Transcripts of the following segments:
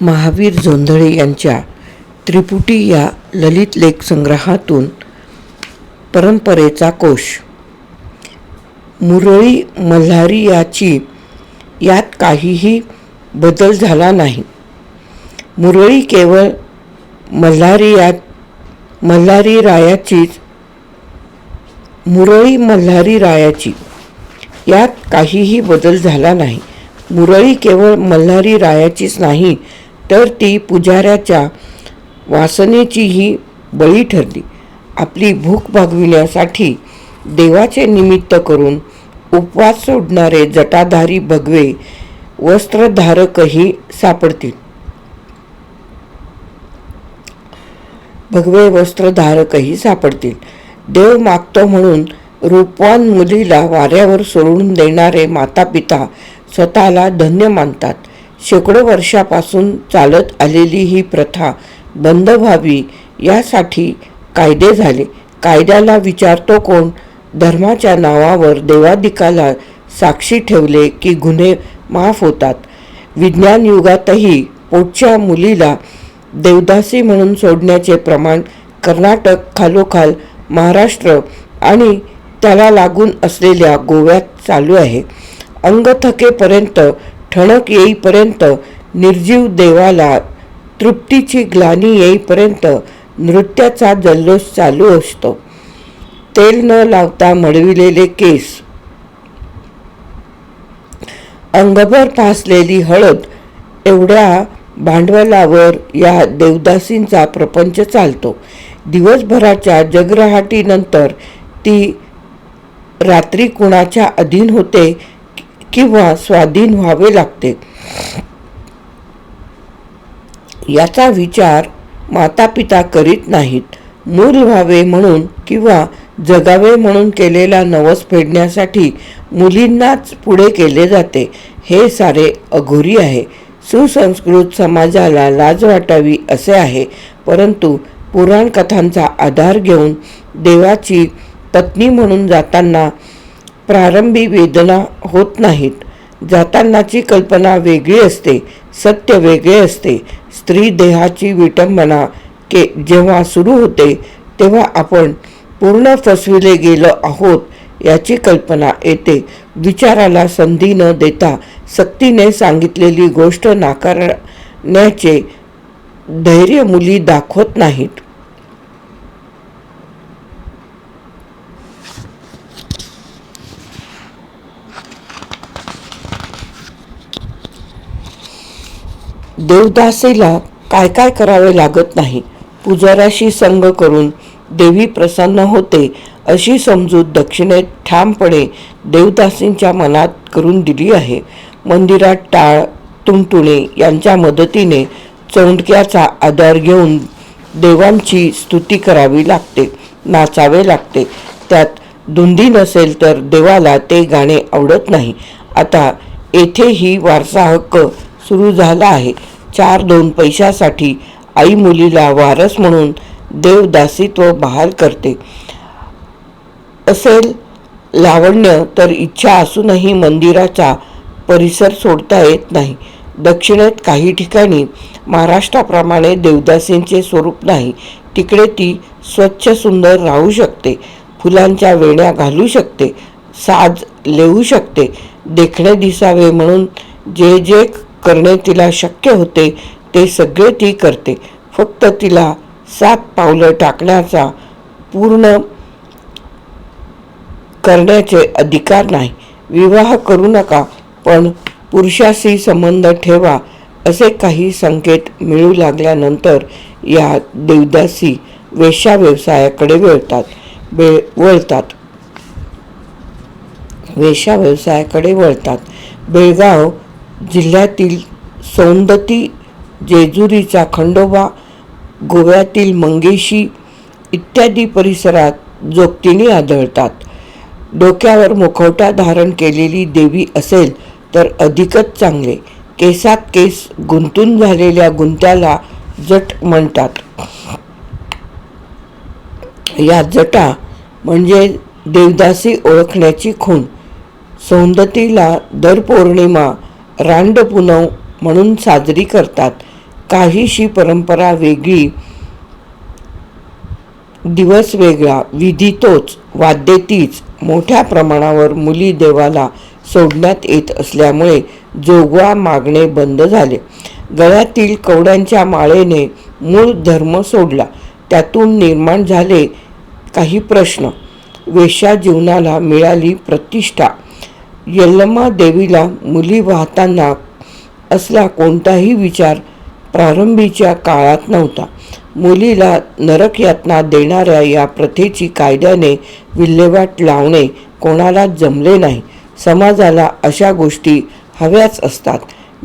महावीर जोंधळे यांच्या त्रिपुटी या ललित लेख संग्रहातून परंपरेचा कोश. मुरळी मल्हारी याची यात काहीही बदल झाला नाही. मुरळी केवळ मल्हारी यात मल्हारी रायाचीच मुरळी मल्हारी रायाची यात काहीही बदल झाला नाही. मुरळी केवळ मल्हारी रायाचीच नाही तर ती पुजाऱ्याच्या वासनेचीही बळी ठरली. आपली भूक भागविण्यासाठी देवाचे निमित्त करून उपवास सोडणारे जटाधारी भगवे वस्त्रधारकही सापडतील. भगवे वस्त्रधारकही सापडतील. देव मागतो म्हणून रूपवान मुलीला वाऱ्यावर सोडून देणारे माता पिता स्वतःला धन्य मानतात. शेकडो वर्षापासून चालत आलेली ही प्रथा बंद व्हावी यासाठी कायदे झाले. कायद्याला विचारतो कोण? धर्माच्या नावावर देवादिकाला साक्षी ठेवले की गुन्हे माफ होतात. विज्ञान युगातही पोटच्या मुलीला देवदासी म्हणून सोडण्याचे प्रमाण कर्नाटक खालोखाल महाराष्ट्र आणि त्याला लागून असलेल्या गोव्यात चालू आहे. अंग थकेपर्यंत ठळक येईपर्यंत निर्जीव देवाला तृप्तीची ग्लानी येईपर्यंत नृत्याचा जल्लोष चालू असतो. तेल न लावता मळविलेले केस. अंगभर फासलेली हळद एवढ्या भांडवलावर या देवदासींचा प्रपंच चालतो. दिवसभराच्या जगरहाटीनंतर ती रात्री कुणाच्या अधीन होते किंवा स्वाधीन व्हावे लागते. याचा विचार माता पिता करीत नाहीत. मूल व्हावे म्हणून किंवा जगावे म्हणून केलेला नवस फेडण्यासाठी मुलींनाच पुढे केले जाते. हे सारे अघोरी आहे. सुसंस्कृत समाजाला लाज वाटावी असे आहे. परंतु पुराण कथांचा आधार घेऊन देवाची पत्नी म्हणून जाताना प्रारंभी वेदना होत नाहीत. जातानाची कल्पना वेगळी असते सत्य वेगळे असते. स्त्री देहाची विटंबना के जेव्हा सुरू होते तेव्हा आपण पूर्ण फसविले गेलो आहोत याची कल्पना येते. विचाराला संधी न देता सक्तीने सांगितलेली गोष्ट नाकारण्याचे धैर्य मुली दाखवत नाहीत. देवदासीला काय काय करावे लागत नाही. पुजाऱ्याशी संग करून देवी प्रसन्न होते अशी समजूत दक्षिणेत ठामपणे देवदासींच्या मनात करून दिली आहे. मंदिरात टाळ तुंटुणे यांच्या मदतीने चौंडक्याचा आधार घेऊन देवांची स्तुती करावी लागते नाचावे लागते. त्यात धुंदी नसेल तर देवाला ते गाणे आवडत नाही. आता येथेही वारसा हक्क सुरू झाला आहे. चार दोन पैशासाठी आई मुलीला वारस म्हणून देवदासीत्व बहाल करते. असेल लावण्य तर इच्छा असूनही मंदिराचा परिसर सोडता येत नाही. दक्षिणेत काही ठिकाणी महाराष्ट्राप्रमाणे देवदासींचे स्वरूप नाही. तिकडे ती स्वच्छ सुंदर राहू शकते. फुलांच्या वेण्या घालू शकते. साज लिहू शकते. देखणे दिसावे म्हणून जे जे करणे तिला शक्य होते ते सगळे ती करते. फक्त तिला सात पावलं टाकण्याचा पूर्ण करण्याचे अधिकार नाही. विवाह करू नका पण पुरुषाशी संबंध ठेवा असे काही संकेत मिळू लागल्यानंतर या देवदासी वेशा व्यवसायाकडे वळतात वे वळतात. वेशा व्यवसायाकडे वळतात. बेळगाव जिल्ह्यातील सौंदती जेजुरीचा खंडोबा गोव्यातील मंगेशी इत्यादी परिसरात जोगतीने आढळतात. डोक्यावर मुखवटा धारण केलेली देवी असेल तर अधिकच चांगले. केसात केस गुंतून झालेल्या गुंत्याला जट म्हणतात. या जटा म्हणजे देवदासी ओळखण्याची खूण. सौंदतीला दर पौर्णिमा रांडपुनव म्हणून साजरी करतात. काहीशी परंपरा वेगळी दिवस वेगळा विधी तोच वाद्ये तीच. मोठ्या प्रमाणावर मुली देवाला सोडण्यात येत असल्यामुळे जोगवा मागणे बंद झाले. गळ्यातील कवड्यांच्या माळेने मूळ धर्म सोडला. त्यातून निर्माण झाले काही प्रश्न. वेश्या जीवनाला मिळाली प्रतिष्ठा. यल्लमा देवीला मुली वाहताना असला कोणताही विचार प्रारंभीच्या काळात नव्हता. मुलीला नरकयातना देणाऱ्या या प्रथेची कायद्याने विल्हेवाट लावणे कोणाला जमले नाही. समाजाला अशा गोष्टी हव्याच असतात.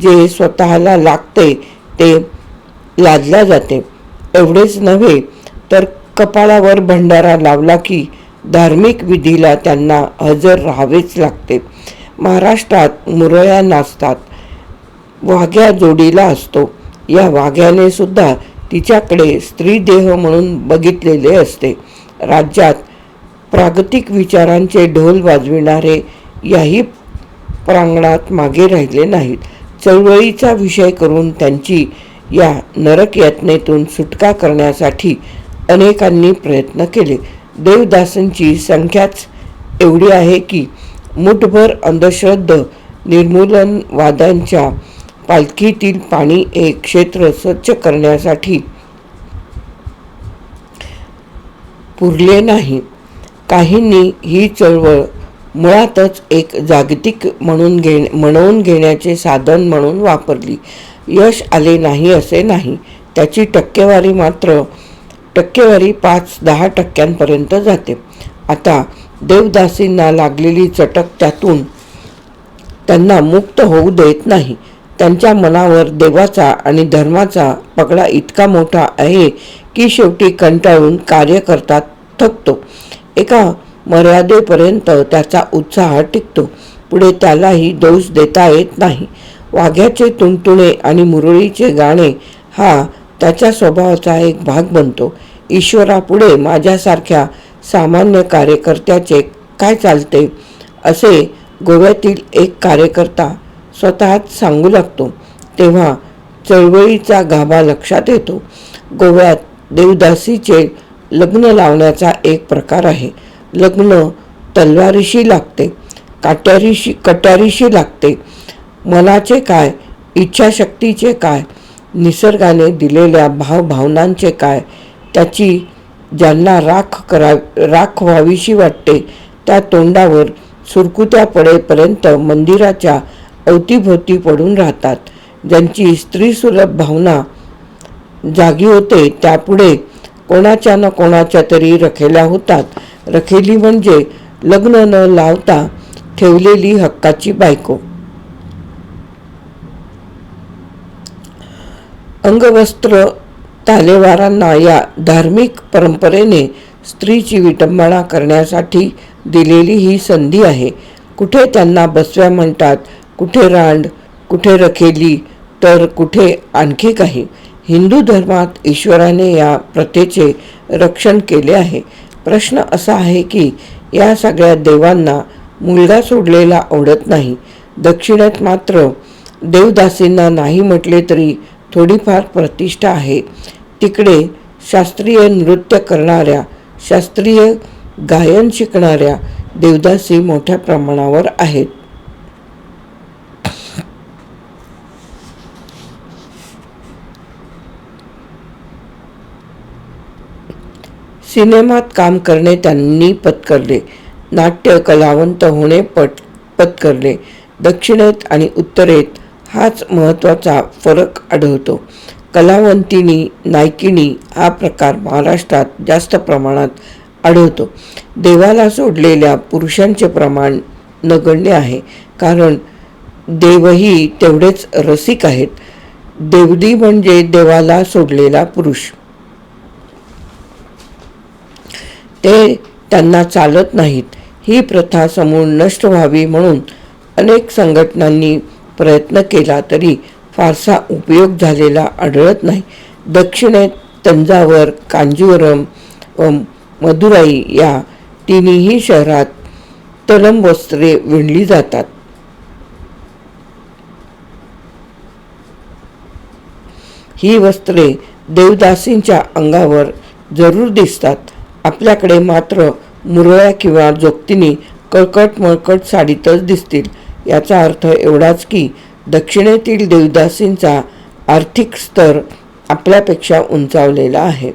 जे स्वतःला लागते ते लादल्या जाते. एवढेच नव्हे तर कपाळावर भंडारा लावला की धार्मिक विधीला त्यांना हजर राहावेच लागते. महाराष्ट्रात मुरळ्या नाचतात. वाघ्या जोडीला असतो. या वाघ्याने सुद्धा तिच्याकडे स्त्री देह म्हणून बघितलेले असते. राज्यात प्रागतिक विचारांचे ढोल वाजविणारे याही प्रांगणात मागे राहिले नाहीत. चळवळीचा विषय करून त्यांची या नरक यातनेतून सुटका करण्यासाठी अनेकांनी प्रयत्न केले. देवदासांची संख्याच एवढी आहे की मुठभर अंधश्रद्ध निर्मूलनवादांच्या पालखीतील पाणी एक क्षेत्र स्वच्छ करण्यासाठी पुरले नाही. काहींनी ही चळवळ मुळातच एक जागतिक म्हणून घे म्हणवून घेण्याचे साधन म्हणून वापरली. यश आले नाही असे नाही. त्याची टक्केवारी मात्र टक्केवारी पाच दहा टक्क्यांपर्यंत जाते. आता देवदासींना लागलेली चटक त्यातून त्यांना मुक्त होऊ देत नाही. त्यांच्या मनावर देवाचा आणि धर्माचा पगडा इतका मोठा आहे की शेवटी कंटाळून कार्य करतात थकतो. एका मर्यादेपर्यंत त्याचा उत्साह टिकतो. पुढे त्यालाही दोष देता येत नाही. वाघ्याचे तुणतुणे आणि मुरळीचे गाणे हा त्याच्या स्वभावाचा एक भाग बनतो. ईश्वरापुढे माझ्यासारख्या सामान्य कार्यकर्त्याचे काय चालते असे गोव्यातील एक कार्यकर्ता स्वतःच सांगू लागतो. तेव्हा चळवळीचा गाभा लक्षात येतो. गोव्यात देवदासीचे लग्न लावण्याचा एक प्रकार आहे. लग्न तलवारीशी लागते काट्यारीशी कट्यारीशी लागते. मनाचे काय इच्छाशक्तीचे काय निसर्गाने दिलेल्या भावभावनांचे काय त्याची ज्यांना राख करा राख व्हावीशी वाटते त्या तोंडावर सुरकुत्या पडेपर्यंत मंदिराच्या अवतीभोवती पडून राहतात. ज्यांची स्त्रीसुलभ भावना जागी होते त्यापुढे कोणाच्या न कोणाच्या तरी रखेल्या होतात. रखेली म्हणजे लग्न न लावता ठेवलेली हक्काची बायको. अंगवस्त्र तालेवारांना या धार्मिक परंपरेने स्त्रीची विटंबना करण्यासाठी दिलेली ही संधी आहे. कुठे त्यांना बसव्या म्हणतात कुठे रांड कुठे रखेली तर कुठे आणखी काही. हिंदू धर्मात ईश्वराने या प्रथेचे रक्षण केले आहे. प्रश्न असा आहे की या सगळ्या देवांना मुलगा सोडलेला आवडत नाही. दक्षिणेत मात्र देवदासींना नाही म्हटले तरी थोडीफार प्रतिष्ठा आहे. तिकडे शास्त्रीय नृत्य करणाऱ्या शास्त्रीय गायन शिकणाऱ्या देवदासी मोठ्या प्रमाणावर आहेत. सिनेमात काम करणे त्यांनी पत्करले. नाट्य कलावंत होणे पट पत्करले. दक्षिणेत आणि उत्तरेत हाच महत्त्वाचा फरक आढळतो. कलावंतिनी नायकिणी हा प्रकार महाराष्ट्रात जास्त प्रमाणात आढळतो. देवाला सोडलेल्या पुरुषांचे प्रमाण नगण्य आहे कारण देवही तेवढेच रसिक आहेत. देवदी म्हणजे देवाला सोडलेला पुरुष. ते त्यांना चालत नाहीत. ही प्रथा समूळ नष्ट व्हावी म्हणून अनेक संघटनांनी प्रयत्न केला तरी फारसा उपयोग झालेला आढळत नाही. दक्षिणेत तंजावर कांजीवरम व मदुराई या तिन्ही शहरात तलम वस्त्रे विणली जातात. ही वस्त्रे देवदासींच्या अंगावर जरूर दिसतात. आपल्याकडे मात्र मुरळ्या किंवा जोगतीने कळकट मळकट साडीतच दिसतील. याचा अर्थ एवढाच की दक्षिणेतील देवदासींचा आर्थिक स्तर आपल्यापेक्षा उंचावलेला आहे.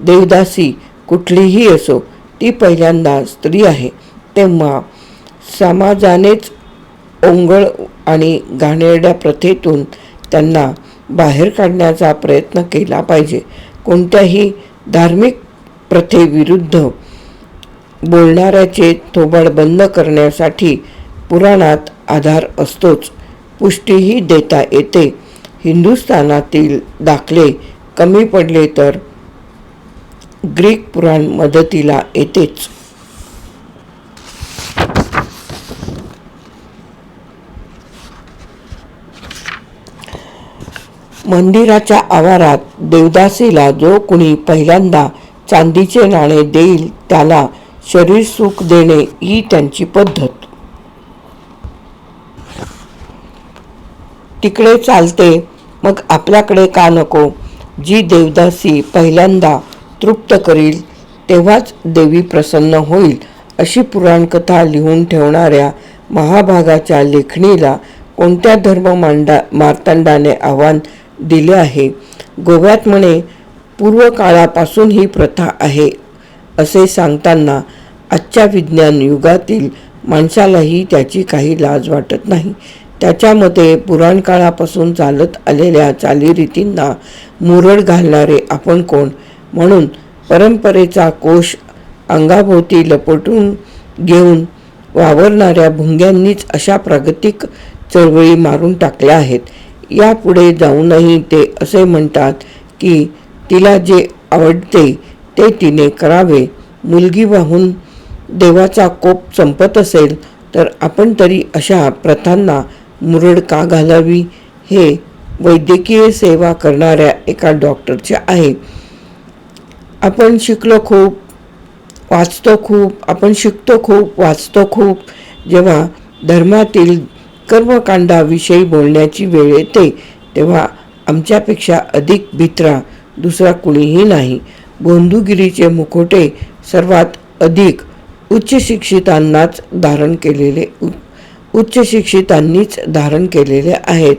देवदासी कुठलीही असो ती पहिल्यांदा स्त्री आहे. तेव्हा समाजानेच ओंगळ आणि घाणेरड्या प्रथेतून त्यांना बाहेर काढण्याचा प्रयत्न केला पाहिजे. कोणत्याही धार्मिक प्रथेविरुद्ध बोलणाऱ्याचे थोबाड बंद करण्यासाठी पुराणात आधार असतोच. पुष्टीही देता येते. हिंदुस्थानातील दाखले कमी पडले तर ग्रीक पुराण मदतीला येतेच. मंदिराच्या आवारात देवदासीला जो कुणी पहिल्यांदा चांदीचे नाणे देईल त्याला शरीर सुख देणे ही त्यांची पद्धत. तिकडे चालते मग आपल्याकडे का नको? जी देवदासी पहिल्यांदा तृप्त करील तेव्हाच देवी प्रसन्न होईल अशी पुराणकथा लिहून ठेवणाऱ्या महाभागाच्या लेखणीला कोणत्या धर्म मांडा मार्तंडाने आव्हान दिले आहे? गोव्यात म्हणे पूर्व काळापासून ही प्रथा आहे असे सांगताना आजच्या विज्ञान युगातील माणसालाही त्याची काही लाज वाटत नाही. त्याच्यामध्ये पुराणकाळापासून चालत आलेल्या चालीरीतींना मुरड घालणारे आपण कोण? म्हणून परंपरेचा कोश अंगाभोवती लपटून घेऊन वावरणाऱ्या भुंग्यांनीच अशा प्रागतिक चळवळी मारून टाकल्या आहेत. यापुढे जाऊनही ते असे म्हणतात की तिला जे आवडते ते तिने करावे. मुलगी वाहून देवाचा कोप संपत असेल तर आपण तरी अशा प्रथांना मुरड का घालावी हे वैद्यकीय सेवा करणाऱ्या एका डॉक्टरचे आहे. आपण शिकलो खूप वाचतो खूप आपण शिकतो खूप वाचतो खूप जेव्हा धर्मातील कर्मकांडाविषयी बोलण्याची वेळ येते तेव्हा आमच्यापेक्षा अधिक भित्रा दुसरा कुणीही नाही. बोंधुगिरीचे मुखोटे सर्वात अधिक उच्च शिक्षितांनाच धारण केलेले उच्च शिक्षितांनीच धारण केलेले आहेत.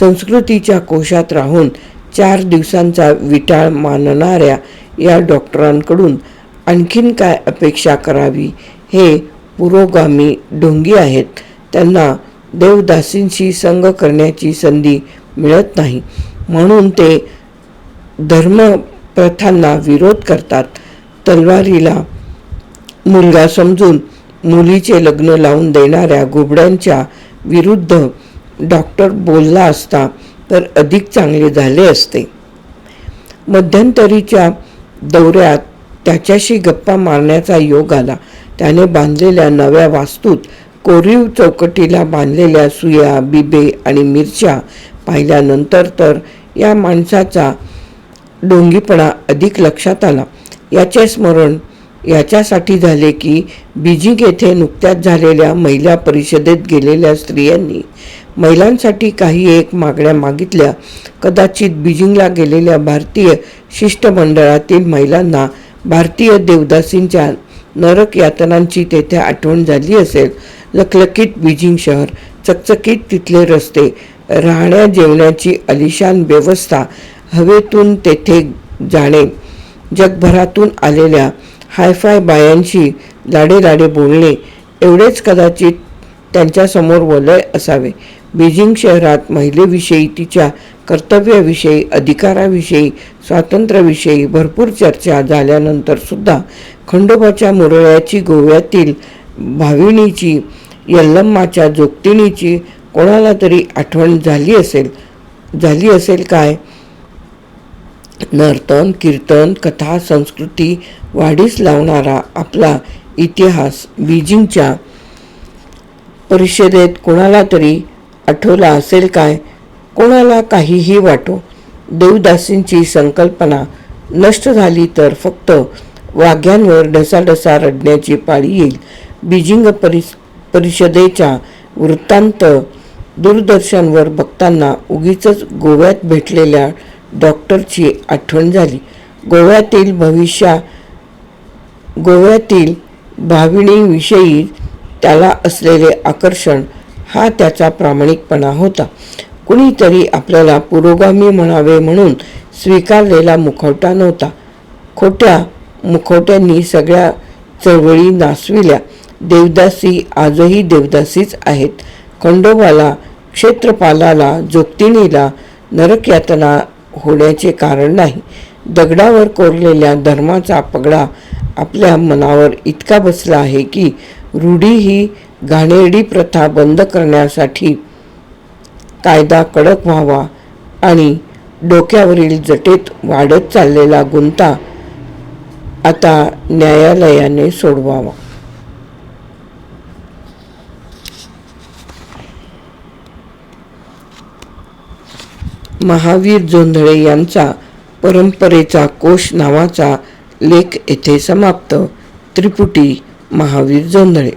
संस्कृतीच्या कोशात राहून चार दिवसांचा विटाळ मानणाऱ्या या डॉक्टरांकडून आणखीन काय अपेक्षा करावी हे पुरोगामी ढोंगी आहेत. त्यांना देवदासींशी संग करण्याची संधी मिळत नाही. म्हणून ते धर्म प्रथांना विरोध करतात. तलवारीला मुलगा समजून मुलीचे लग्न लावून देणाऱ्या गुबड्यांच्या विरुद्ध डॉक्टर बोलला असता तर अधिक चांगले झाले असते. मध्यंतरीच्या दौऱ्यात त्याच्याशी गप्पा मारण्याचा योग आला. त्याने बांधलेल्या नव्या वास्तूत कोरीव चौकटीला बांधलेल्या सुया बिबे आणि मिरच्या पाहिल्यानंतर तर या माणसाचा डोंगीपणा अधिक लक्षात आला. याचे स्मरण याच्यासाठी झाले की बीजिंग येथे नुकत्याच झालेल्या महिला परिषदेत गेलेल्या स्त्रियांनी महिलांसाठी काही एक मागण्या मागितल्या. कदाचित बीजिंगला गेलेल्या भारतीय शिष्टमंडळातील महिलांना भारतीय देवदासींच्या नरक यातनांची तेथे आठवण झाली असेल. लखलखीत बीजिंग शहर चकचकीत तिथले रस्ते राहण्या जेवण्याची अलिशान व्यवस्था हवेतून तेथे जाणे जगभरातून आलेल्या हायफाय बायांशी लाडे लाडे बोलणे एवढेच कदाचित त्यांच्यासमोर वलय असावे. बीजिंग शहरात महिलेविषयी तिच्या कर्तव्याविषयी अधिकाराविषयी स्वातंत्र्याविषयी भरपूर चर्चा झाल्यानंतर सुद्धा खंडोबाच्या मुरळ्याची गोव्यातील भाविणीची यल्लम्माच्या जोगतिणीची कोणाला तरी आठवण झाली असेल? झाली असेल काय? नर्तन कीर्तन कथा संस्कृती वाढीस लावणारा आपला इतिहास बीजिंगच्या परिषदेत कोणाला तरी आठवला असेल काय? कोणाला काहीही वाटो. देवदासींची संकल्पना नष्ट झाली तर फक्त वाघ्यांवर ढसाढसा रडण्याची पाळी येईल. बीजिंग परिस परिषदेच्या वृत्तांत दूरदर्शनवर बघताना उगीच गोव्यात भेटलेल्या डॉक्टरची आठवण झाली. गोव्यातील भविष्या गोव्यातील भाविणीविषयी त्याला असलेले आकर्षण हा त्याचा प्रामाणिकपणा होता. कुणीतरी आपल्याला पुरोगामी म्हणावे म्हणून स्वीकारलेला मुखवटा नव्हता. खोट्या मुखवट्यांनी सगळ्या चळवळी नासविल्या. देवदासी आजही देवदासीच आहेत. खंडोबाला क्षेत्रपालाला जोगतिणीला नरकयातना होण्याचे कारण नाही. दगडावर कोरलेल्या धर्माचा पगडा आपल्या मनावर इतका बसला आहे की रूढी ही घाणेरडी प्रथा बंद करण्यासाठी कायदा कडक व्हावा आणि डोक्यावरील जटेत वाढत चाललेला गुंता आता न्यायालयाने सोडवावा. महावीर जोंधळे यांचा परंपरेचा कोश नावाचा लेख येथे समाप्त. त्रिपुटी महावीर जोंधळे.